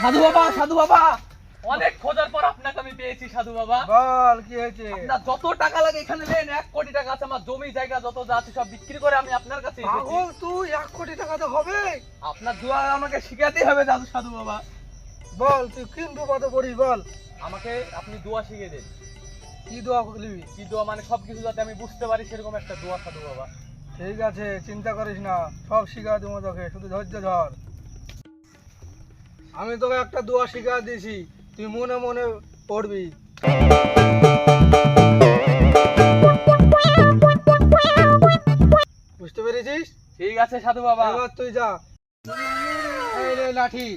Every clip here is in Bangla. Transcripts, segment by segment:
সাধু বাবা সাধু বাবা। অনেক খোঁজার পর আপনাকে আমি পেয়েছি সাধু বাবা। বল কি হয়েছে? আপনার যত টাকা লাগে এখানে নেন এক কোটি টাকা আছে আমার জমি জায়গা যত যা আছে সব বিক্রি করে আমি আপনার কাছে এসেছি। পাগল তুই এক কোটি টাকা তো হবে আপনার দোয়া আমাকে শিখাতেই হবে দাদু সাধু বাবা। বল তুই কিন্তু কত পড়িস বল। আমাকে আপনি দোয়া শিখিয়ে দেন। কি দোয়া করবি কি দোয়া মানে সবকিছু যাতে আমি বুঝতে পারি সেরকম একটা দোয়া সাধু বাবা। ঠিক আছে চিন্তা করিস না সব শিখা দেবো তোকে শুধু ধৈর্য ধর। আমি তোকে একটা দোয়া শিখা দিয়েছি তুই মনে মনে পড়বি। বুঝতে পেরেছিস? ঠিক আছে সাধু বাবা। এবার তুই যা। এই রে লাঠি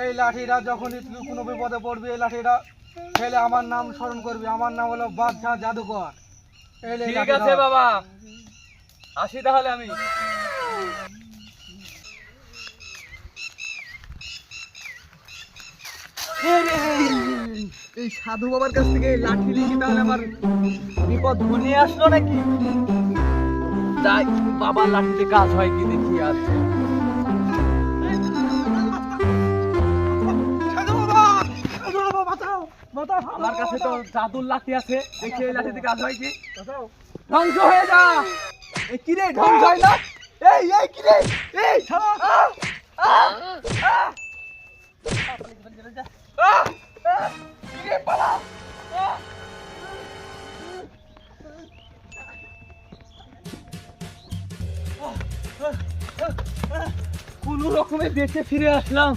এই লাঠিটা যখনই তুই কোনো বিপদে পড়বি এই লাঠিটা ফেলে আমার নাম স্মরণ করবি। আমার নাম হলো বাদশাহ জাদুকর। ঠিক আছে বাবা। আসি তাহলে আমি। এই সাধু বাবার কাছ থেকে লাঠি লিখে তাহলে আমার বিপদ ঘনিয়ে আসলো নাকি? তাই বাবার লাঠিতে কাজ হয় কি দেখি আজ বাবা বাবা আমার কাছে তো বাবা, জাদুর লাঠি আছে দেখি এই লাঠিতে কাজ হয় কি? ধ্বংস হয়ে যা! এই কি রে ধ্বংস হয় না? এই এই কি রে? এই আহ! আহ! আহ! কোন রকমে বেঁচে ফিরে আসলাম।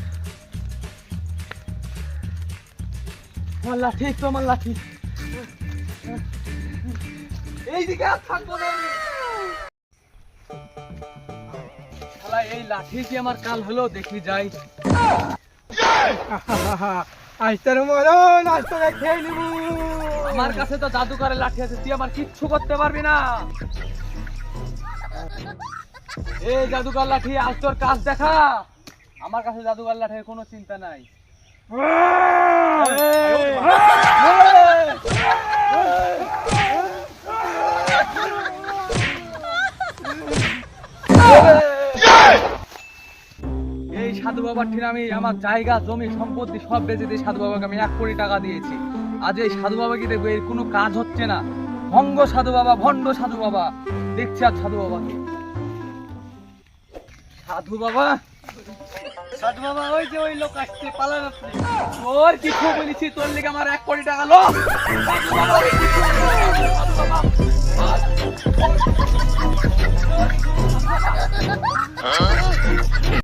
আমার লাঠি তো আমার লাঠি। এইদিকে আর থাকব না শালা এই লাঠি কি আমার কাল হলো? দেখি যাই। আজ মরণ আজ খেয়ে নিবো। আমার কাছে তো জাদুকরের লাঠি আছে তুই আমার কিচ্ছু করতে পারবি না। এই জাদুকর লাঠি, আজ তোর কাজ দেখা। আমার কাছে জাদুকর লাঠির কোনো চিন্তা নাই। এই! সাধু বাবার ঠিক আমি, আমার জায়গা, জমি, সম্পত্তি সব বেঁচে দিয়ে সাধু বাবাকে আমি এক কোটি টাকা দিয়েছি। আজ এই সাধু বাবাকে দেখব? এর কোনো কাজ হচ্ছে না। ভঙ্গ সাধু বাবা, ভণ্ড সাধু বাবা। দেখছি আর সাধু বাবাকে। সাধু বাবা। সাধু বাবা, ওই যে ওই লোক আসছে পালান আপনি তোর কিছু বলেছি? তোর লিগে আমার এক কোটি টাকা লোক। সাধু